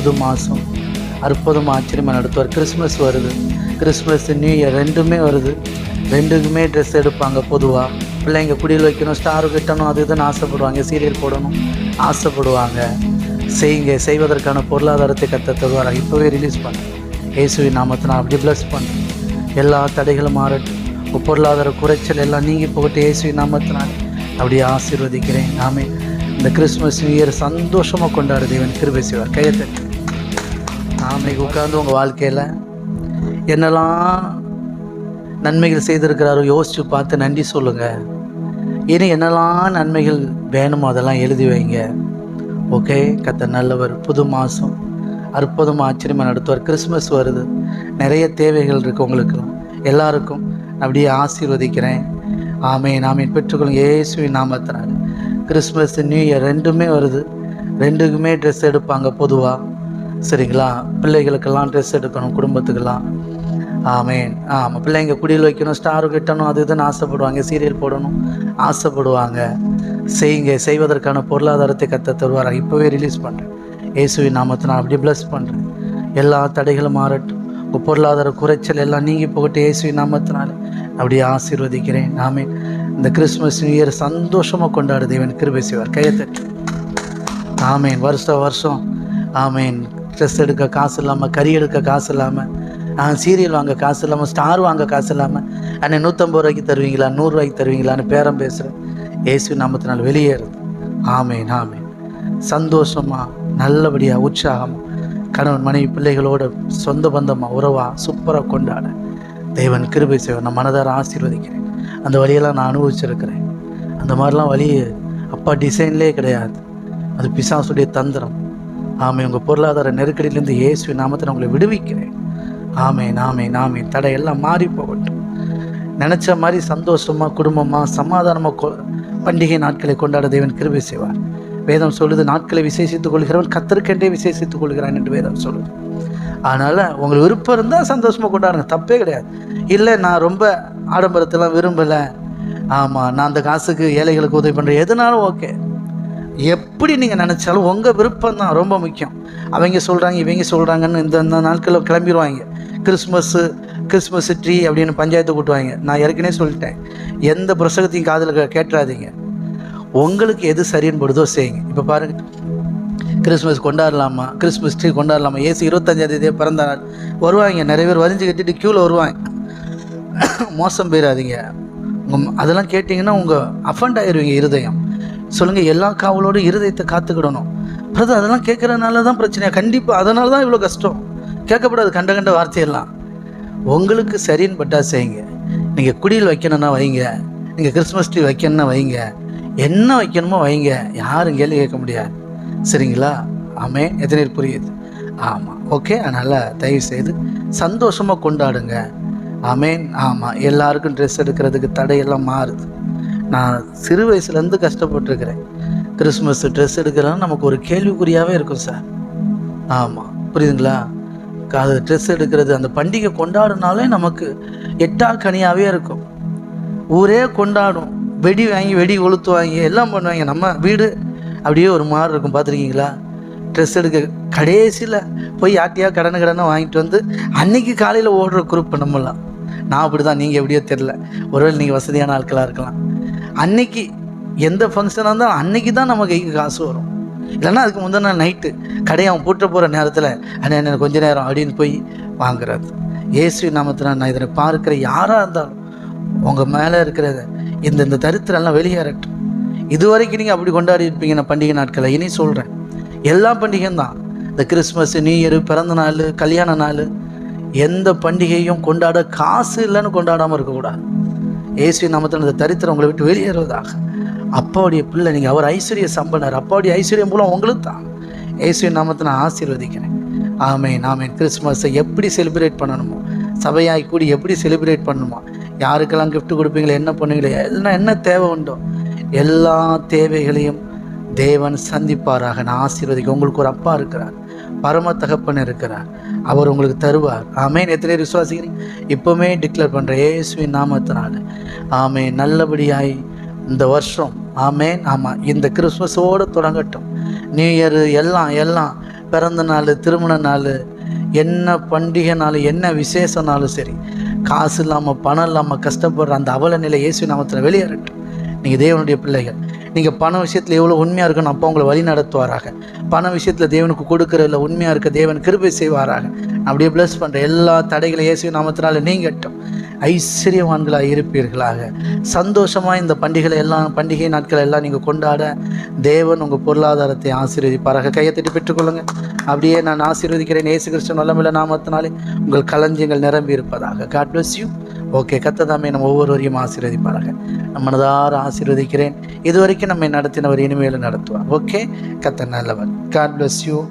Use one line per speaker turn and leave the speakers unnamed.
புது மாதம் அற்புதம் ஆச்சரியமாக நடத்துவார் கிறிஸ்மஸ் வருது. கிறிஸ்மஸ் நியூ இயர் ரெண்டுமே வருது. ரெண்டுக்குமே ட்ரெஸ் எடுப்பாங்க பொதுவாக பிள்ளைங்க குடியில் வைக்கணும் ஸ்டார் கட்டணும் அது இதுன்னு ஆசைப்படுவாங்க. சீரியல் போடணும். ஆசைப்படுவாங்க. செய்யுங்க. செய்வதற்கான பொருளாதாரத்தை கத்த தருவார் இப்போவே ரிலீஸ் பண்ண. இயேசுவின் நாமத்தை நான் அப்படி ப்ளஸ் பண்ணு. எல்லா தடைகளும் மாறட்டும். பொருளாதார குறைச்சல் எல்லாம் நீங்கி போகட்டும் இயேசுவின் நாமத்தினால். அப்படியே ஆசீர்வதிக்கிறேன். நாமே இந்த கிறிஸ்மஸ் நியூ இயர் சந்தோஷமாக கொண்டாடுது இவன் கிருபை செய்வார். நாமே உட்கார்ந்து உங்கள் வாழ்க்கையில் என்னெல்லாம் நன்மைகள் செய்திருக்கிறாரோ யோசித்து பார்த்து நன்றி சொல்லுங்கள் இனி என்னெல்லாம் நன்மைகள் வேணுமோ அதெல்லாம் எழுதி வைங்க. ஓகே? கத்த நல்லவர். புது மாதம் அற்புதமாக ஆச்சரியமாக நடத்துவார். கிறிஸ்மஸ் வருது. நிறைய தேவைகள் இருக்குது உங்களுக்கு. எல்லாருக்கும் அப்படியே ஆசீர்வதிக்கிறேன். ஆமே நாமே பெற்றுக்கொள்ளும் ஏசுவின் நாமத்தினாங்க கிறிஸ்மஸ் நியூ இயர் ரெண்டுமே வருது. ரெண்டுக்குமே ட்ரெஸ் எடுப்பாங்க பொதுவாக சரிங்களா? பிள்ளைகளுக்கெல்லாம் ட்ரெஸ் எடுக்கணும் குடும்பத்துக்கெல்லாம். ஆமேன். ஆமாம் பிள்ளைங்க குடியில் வைக்கணும் ஸ்டார் கட்டணும் அது இதுன்னு ஆசைப்படுவாங்க சீரியல் போடணும் ஆசைப்படுவாங்க. செய்யுங்க செய்வதற்கான பொருளாதாரத்தை கத்த தருவார் இப்போவே ரிலீஸ் பண்ணுறேன் இயேசுவின் நாமத்தை நான் அப்படியே ப்ளஸ் பண்ணுறேன் எல்லா தடைகளும் மாறட்டும். உங்கள் பொருளாதார குறைச்சல் எல்லாம் நீங்கி போகட்டும் இயேசுவின் நாமத்தினால. அப்படியே ஆசீர்வதிக்கிறேன். நாமே இந்த கிறிஸ்மஸ் நியூ இயர் சந்தோஷமாக கொண்டாடு தேவன் கிருபை செய்வார். கையை ஆமேன். வருஷம் வருஷம். ஆமேன். ட்ரெஸ் எடுக்க காசு இல்லாமல் கறி எடுக்க காசு இல்லாமல் சீரியல் வாங்க காசு இல்லாமல் ஸ்டார் வாங்க காசு இல்லாமல் அண்ணன் நூற்றம்பது ரூபாய்க்கு தருவீங்களா நூறுரூவாய்க்கு தருவீங்களான்னு பேரம் பேசுகிறேன் ஏசு நாமத்தினால் வெளியேறுது ஆமேன் ஆமேன். சந்தோஷமாக நல்லபடியாக உற்சாகமாக கணவன் மனைவி பிள்ளைகளோட சொந்த பந்தமாக உறவாக சூப்பராக கொண்டாட. தேவன் கிருபை செய்வன் நான் மனதார ஆசீர்வதிக்கிறேன். அந்த வழியெல்லாம் நான் அனுபவிச்சிருக்கிறேன். அந்த மாதிரிலாம் வழி அப்பா டிசைன்லேயே கிடையாது. அது பிசாசுடைய தந்திரம். ஆமை உங்கள் பொருளாதார நெருக்கடியிலேருந்து இயேசு நாமத்தை உங்களை விடுவிக்கிறேன். ஆமை நாமே நாமே தடையெல்லாம் மாறி போகட்டும். நினச்ச மாதிரி சந்தோஷமாக குடும்பமாக சமாதானமாக பண்டிகை நாட்களை கொண்டாட தேவன் கிருபை செய்வார். வேதம் சொல்லுது நாட்களை விசேஷித்துக் கொள்கிறவன் கத்தருக்கென்றே விசேஷித்துக் கொள்கிறான் என்று வேதம் சொல்லுது. அதனால் உங்களுக்கு விருப்பம் இருந்தால் சந்தோஷமாக கொண்டாடுங்க. தப்பே கிடையாது. இல்லை நான் ரொம்ப ஆடம்பரத்தெல்லாம் விரும்பலை. ஆமாம் நான் அந்த காசுக்கு ஏழைகளுக்கு உதவி பண்ணுறேன் எதுனாலும் ஓகே. எப்படி நீங்கள் நினச்சாலும் உங்கள் விருப்பம் தான் ரொம்ப முக்கியம். அவங்க சொல்கிறாங்க இவங்க சொல்கிறாங்கன்னு இந்த இந்த நாட்களில் கிளம்பிடுவாங்க. கிறிஸ்மஸ்ஸு கிறிஸ்மஸ் ட்ரீ அப்படின்னு பஞ்சாயத்து கூட்டுவாங்க. நான் ஏற்கனவே சொல்லிட்டேன். எந்த புரசகத்தையும் காதில் கேட்டுறாதீங்க உங்களுக்கு எது சரின்னு படுதோ செய்யுங்க. இப்போ பாருங்கள் கிறிஸ்மஸ் கொண்டாடலாமா? கிறிஸ்மஸ் ட்ரீ கொண்டாடலாமா? ஏசி இருபத்தஞ்சாந்தேதியே பிறந்த நாள். வருவாங்க. நிறைய பேர் வரிஞ்சு கட்டிட்டு க்யூவில் வருவாங்க. மோசம் போயிடாதீங்க. உங்கள் அதெல்லாம் கேட்டிங்கன்னா உங்கள் அஃபண்ட் ஆயிடுவீங்க இருதயம். சொல்லுங்கள் எல்லா காவலோடு இருதயத்தை காத்துக்கிடணும். பிரதர் அதெல்லாம் கேட்குறதுனால தான் பிரச்சனையா? கண்டிப்பாக அதனால தான் இவ்வளோ கஷ்டம். கேட்கப்படாது கண்ட கண்ட வார்த்தையெல்லாம். உங்களுக்கு சரின்னு பட்டா செய்யுங்க. நீங்கள் குடியில் வைக்கணும்னா வைங்க. நீங்கள் கிறிஸ்மஸ் ட்ரீ வைக்கணும்னா வைங்க. என்ன வைக்கணுமோ வைங்க. யாரும் கேள்வி கேட்க முடியாது. சரிங்களா? ஆமே எத்தனை பேர் புரியுது. ஆமாம் ஓகே? அதனால் தயவு செய்து சந்தோஷமாக கொண்டாடுங்க. ஆமேன் ஆமாம் எல்லாருக்கும் ட்ரெஸ் எடுக்கிறதுக்கு தடையெல்லாம் மாறுது. நான் சிறு வயசுலேருந்து கஷ்டப்பட்டுருக்கிறேன். கிறிஸ்மஸ் ட்ரெஸ் எடுக்கிறதுனா நமக்கு ஒரு கேள்விக்குறியாகவே இருக்கும் சார். ஆமாம் புரியுதுங்களா? அது ட்ரெஸ் எடுக்கிறது அந்த பண்டிகை கொண்டாடினாலே நமக்கு எட்டா கனியாகவே இருக்கும். ஊரே கொண்டாடும். வெடி வாங்கி வெடி கொளுத்துவாங்க எல்லாம் பண்ணுவாங்க. நம்ம வீடு அப்படியே ஒரு மாதிரி இருக்கும் பார்த்துருக்கீங்களா? ட்ரெஸ் எடுக்க கடைசியில் போய் யார்ட்டையாக கடனை கடனை வாங்கிட்டு வந்து அன்னைக்கு காலையில் ஓடுற குரூப் நம்மலாம் நான் அப்படி தான் நீங்கள் எப்படியோ தெரில ஒருவேளை நீங்கள் வசதியான ஆட்களாக இருக்கலாம். அன்னைக்கு எந்த ஃபங்க்ஷனாக இருந்தாலும் அன்னைக்கு தான் நம்ம கைக்கு காசு வரும். இல்லைன்னா அதுக்கு முந்தின நாள் நைட்டு கடையை அவன் பூட்ட போகிற நேரத்தில் அண்ணன் கொஞ்ச நேரம் அப்படின்னு போய் வாங்குறது இயேசு நாமத்தில் நான் இதனை பார்க்குற யாராக இருந்தாலும் உங்கள் மேலே இருக்கிறத இந்த இந்த தரித்திரெல்லாம் வெளியேறட்டும். இது வரைக்கும் நீங்கள் அப்படி கொண்டாடி இருப்பீங்க நான் பண்டிகை நாட்களை இனி சொல்கிறேன் எல்லா பண்டிகையும் தான். இந்த கிறிஸ்மஸ் நியூ இயர் பிறந்த நாள் கல்யாண நாள் எந்த பண்டிகையும் கொண்டாட காசு இல்லைன்னு கொண்டாடாமல் இருக்கக்கூடாது. இயேசு நாமத்தில் அந்த தரித்திரம் உங்களை விட்டு வெளியேறுவதாக. அப்பாவுடைய பிள்ளை நீங்கள் அவர் ஐஸ்வர்ய சம்பனர் அப்பாவுடைய ஐஸ்வர்யம் மூலம் உங்களுக்கு தான். இயேசு நாமத்தை நான் ஆசீர்வதிக்கிறேன். ஆமே நாம் என் கிறிஸ்மஸை எப்படி செலிப்ரேட் பண்ணணுமோ சபையாய் கூடி எப்படி செலிப்ரேட் பண்ணணுமோ யாருக்கெல்லாம் கிஃப்ட் கொடுப்பீங்களோ என்ன பண்ணுவீங்களோ எல்லாம் என்ன தேவை உண்டோ எல்லா தேவைகளையும் தேவன் சந்திப்பாராக. நான் ஆசீர்வதிக்க உங்களுக்கு ஒரு அப்பா இருக்கிறார். பரம தகப்பன் இருக்கிறார். அவர் உங்களுக்கு தருவார். ஆமேன். எத்தனை விசுவாசிக்கிறீங்க? இப்போவுமே டிக்ளேர் பண்ணுற ஏசுவின் நாமத்தினால. ஆமே நல்லபடியாய் இந்த வருஷம். ஆமேன். ஆமாம் இந்த கிறிஸ்மஸோடு தொடங்கட்டும். நியூ இயர் எல்லாம் எல்லாம். பிறந்த நாள் திருமண நாள் என்ன பண்டிகை நாள் என்ன விசேஷனாலும் சரி. காசு இல்லாமல் பணம் இல்லாமல் கஷ்டப்படுற அந்த அவல நிலை இயேசு நாமத்தில் வெளியேறட்டும். நீங்கள் தேவனுடைய பிள்ளைகள். நீங்கள் பண விஷயத்தில் எவ்வளோ உண்மையாக இருக்கணும் அப்போ உங்களை வழி நடத்துவாராக. பண விஷயத்தில் தேவனுக்கு கொடுக்கறதுல உண்மையாக இருக்க தேவன் கிருபை செய்வாராக. அப்படியே ப்ளஸ் பண்ணுற எல்லா தடைகளை இயேசு நாமத்தினால நீங்கட்டும். ஐஸ்வர்யவான்களாக இருப்பீர்களாக. சந்தோஷமாக இந்த பண்டிகைகளை எல்லாம் பண்டிகை நாட்களை எல்லாம் நீங்கள் கொண்டாட தேவன் உங்கள் பொருளாதாரத்தை ஆசீர்வதிப்பாராக. கையை தட்டி பெற்றுக்கொள்ளுங்க. அப்படியே நான் ஆசீர்வதிக்கிறேன். இயேசு கிறிஸ்டன் வல்லமில்ல நாமத்தினாலே உங்கள் களஞ்சியங்கள் நிரம்பி இருப்பதாக காட் பிளஸ் யூ ஓகே கத்ததாமே நம்ம ஒவ்வொருவரையும் ஆசீர்வதிப்பாராக. நம்ம மனதார ஆசீர்வதிக்கிறேன். இதுவரைக்கும் நம்மை நடத்தினவர் இனிமேல் நடத்துவார். ஓகே கத்த நல்லவர். God bless you